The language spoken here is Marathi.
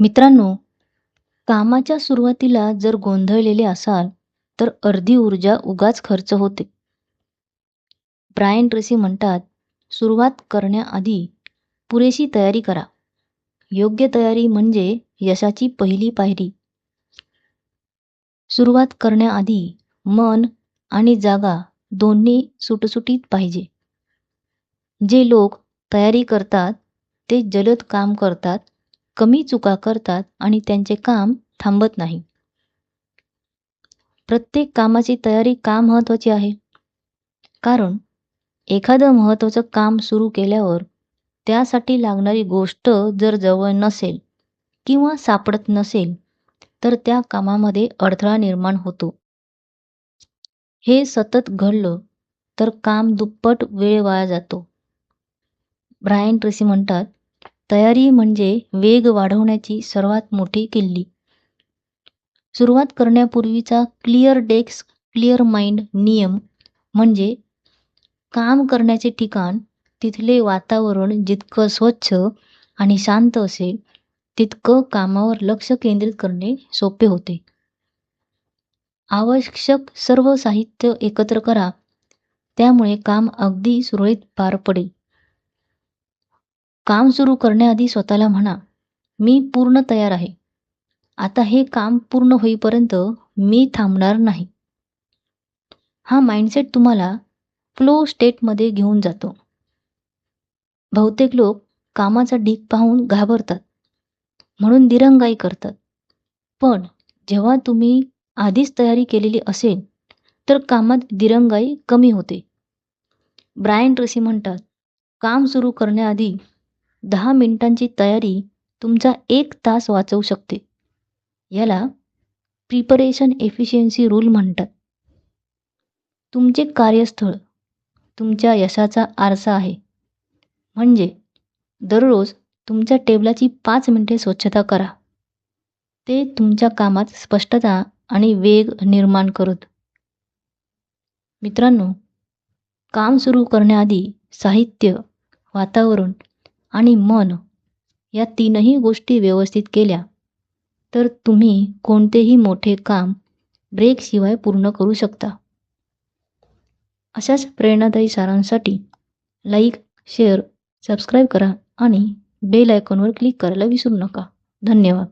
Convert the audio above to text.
मित्रांनो, कामाच्या सुरुवातीला जर गोंधळलेले असाल तर अर्धी ऊर्जा उगाच खर्च होते. ब्रायन ट्रेसी म्हणतात, सुरुवात करण्याआधी पुरेशी तयारी करा. योग्य तयारी म्हणजे यशाची पहिली पायरी. सुरुवात करण्याआधी मन आणि जागा दोन्ही सुटसुटीत पाहिजे. जे लोक तयारी करतात ते जलद काम करतात, कमी चुका करतात आणि त्यांचे काम थांबत नाही. प्रत्येक कामाची तयारी का महत्त्वाची आहे? कारण एखादं महत्त्वाचं काम सुरू केल्यावर त्यासाठी लागणारी गोष्ट जर जवळ नसेल किंवा सापडत नसेल तर त्या कामामध्ये अडथळा निर्माण होतो. हे सतत घडलं तर काम दुप्पट वेळ वाया जातो. ब्रायन ट्रेसी म्हणतात, तयारी म्हणजे वेग वाढवण्याची सर्वात मोठी किल्ली. सुरुवात करण्यापूर्वीचा क्लिअर डेस्क क्लिअर माइंड नियम म्हणजे काम करण्याचे ठिकाण, तिथले वातावरण जितकं स्वच्छ आणि शांत असेल तितकं कामावर लक्ष केंद्रित करणे सोपे होते. आवश्यक सर्व साहित्य एकत्र करा, त्यामुळे काम अगदी सुरळीत पार पडेल. काम सुरू करण्याआधी स्वतःला म्हणा, मी पूर्ण तयार आहे. आता हे काम पूर्ण होईपर्यंत मी थांबणार नाही. हा माइंडसेट तुम्हाला फ्लो स्टेटमध्ये घेऊन जातो. बहुतेक लोक कामाचा ढीग पाहून घाबरतात, म्हणून दिरंगाई करतात. पण जेव्हा तुम्ही आधीच तयारी केलेली असेल तर कामात दिरंगाई कमी होते. ब्रायन ट्रेसी म्हणतात, काम सुरू करण्याआधी दहा मिनिटांची तयारी तुमचा एक तास वाचवू शकते. याला प्रिपरेशन एफिशियन्सी रूल म्हणतात. तुमचे कार्यस्थळ तुमच्या यशाचा आरसा आहे. म्हणजे दररोज तुमच्या टेबलाची पाच मिनिटे स्वच्छता करा. ते तुमच्या कामात स्पष्टता आणि वेग निर्माण करत. मित्रांनो, काम सुरू करण्याआधी साहित्य, वातावरण आणि मन या तीनही गोष्टी व्यवस्थित केल्या तर तुम्ही कोणतेही मोठे काम ब्रेकशिवाय पूर्ण करू शकता. अशाच प्रेरणादायी सारांसाठी लाईक, शेअर, सबस्क्राईब करा आणि बेल आयकॉनवर क्लिक करायला विसरू नका. धन्यवाद.